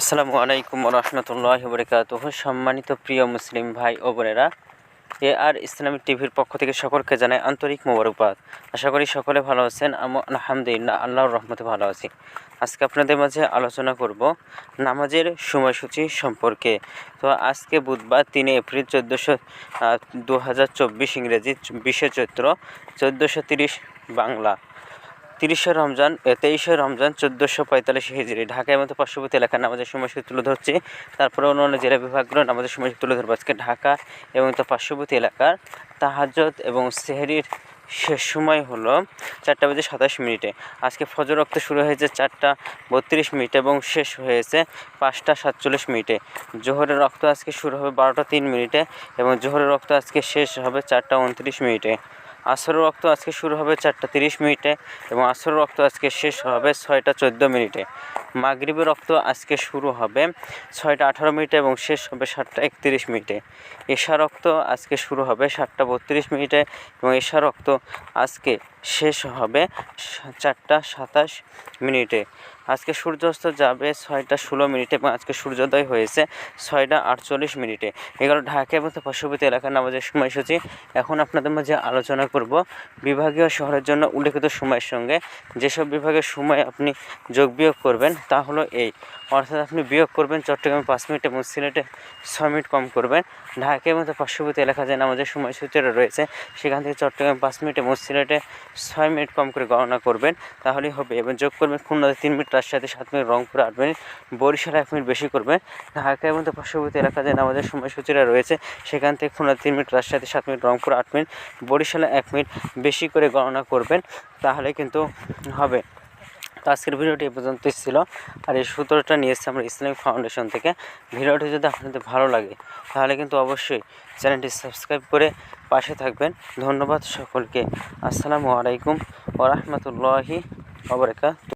আসসালামু আলাইকুম রহমতুল্লাহ বরকাত সম্মানিত প্রিয় মুসলিম ভাই ও বোনেরা, এ আর ইসলামিক টিভির পক্ষ থেকে সকলকে জানাই আন্তরিক মোবারকবাদ। আশা করি সকলে ভালো আছেন আলহামদুলিল্লাহ, আল্লাহর রহমতে ভালো আছি। আজকে আপনাদের মাঝে আলোচনা করব নামাজের সময়সূচি সম্পর্কে। তো আজকে বুধবার তিন এপ্রিল চোদ্দোশো দু হাজার চব্বিশ ইংরেজি বিশে চৈত্র চোদ্দোশো তিরিশ বাংলা। তিরিশে রমজান তেইশে রমজান, চোদ্দোশো পঁয়তাল্লিশ হিজড়ি ঢাকার মতো পার্শ্ববর্তী এলাকার নামাজের সময়সূচি তুলে ধরছে। তারপরে অন্য অন্য জেলা বিভাগগুলো নামাজের সময়সূচি তুলে ধরবো আজকে ঢাকা এবং তার পার্শ্ববর্তী এলাকার। তাহাজত এবং সেহরির শেষ সময় হলো চারটা বেজে সাতাশ মিনিটে। আজকে ফজর রক্ত শুরু হয়েছে চারটা বত্রিশ মিনিটে এবং শেষ হয়েছে পাঁচটা সাতচল্লিশ মিনিটে। জোহরের রক্ত আজকে শুরু হবে বারোটা তিন মিনিটে এবং জোহরের রক্ত আজকে শেষ হবে চারটা উনত্রিশ মিনিটে। আসর রক্ত আজকে শুরু হবে চারটা তিরিশ মিনিটে এবং আসর রক্ত আজকে শেষ হবে ছয়টা চোদ্দ মিনিটে। মাগরিবের রক্ত আজকে শুরু হবে ছয়টা আঠারো মিনিটে এবং শেষ হবে সাতটা একত্রিশ মিনিটে। এশা রক্ত আজকে শুরু হবে সাতটা বত্রিশ মিনিটে এবং এশা রক্ত আজকে শেষ হবে চারটা সাতাশ মিনিটে। আজকে সূর্যাস্ত যাবে ছয়টা ষোলো মিনিটে এবং আজকে সূর্যোদয় হয়েছে ছয়টা আটচল্লিশ মিনিটে। এগুলো ঢাকা এবং পার্শ্ববর্তী এলাকার নামাজের সময়সূচি। এখন আপনাদের মাঝে আলোচনা করব বিভাগীয় শহরের জন্য উল্লেখিত সময়ের সঙ্গে। যেসব বিভাগের সময় আপনি যোগ বিয়োগ করবেন তা হলো এই। অর্থাৎ আপনি বিয়োগ করবেন চট্টগ্রামে পাঁচ মিনিট এবং সিলেটে ছয় মিনিট কম করবেন। ঢাকা এবং পার্শ্ববর্তী এলাকা যে নামাজের সময়সূচিটা রয়েছে, সেখান থেকে চট্টগ্রামে পাঁচ মিনিট এবং সিলেটে ছয় মিনিট কম করে গণনা করবেন। তাহলেই হবে। এবং যোগ করবেন খুলনাতে তিন মিনিট, রাজশাহীতে সাত মিনিট, রংপুরে আট মিনিট, বরিশালে এক মিনিট বেশি করবেন। ঢাকা এবং পার্শ্ববর্তী এলাকা যে আমাদের সময়সূচিটা রয়েছে, সেখান থেকে খুলনা তিন মিনিট, রাজশাহীতে সাত মিনিট, রংপুর আট মিনিট, বরিশালে এক মিনিট বেশি করে গণনা করবেন। তাহলে কিন্তু হবে। তো আজকের ভিডিওটি এ পর্যন্তই ছিল। আর এই সূত্রটা নিয়ে এসেছি আমরা ইসলামিক ফাউন্ডেশন থেকে। ভিডিওটি যদি আপনাদের ভালো লাগে, তাহলে কিন্তু অবশ্যই চ্যানেলটি সাবস্ক্রাইব করে পাশে থাকবেন। ধন্যবাদ সকলকে। আসসালামু আলাইকুম ওরহমতুল্লাহি ওবরাকাত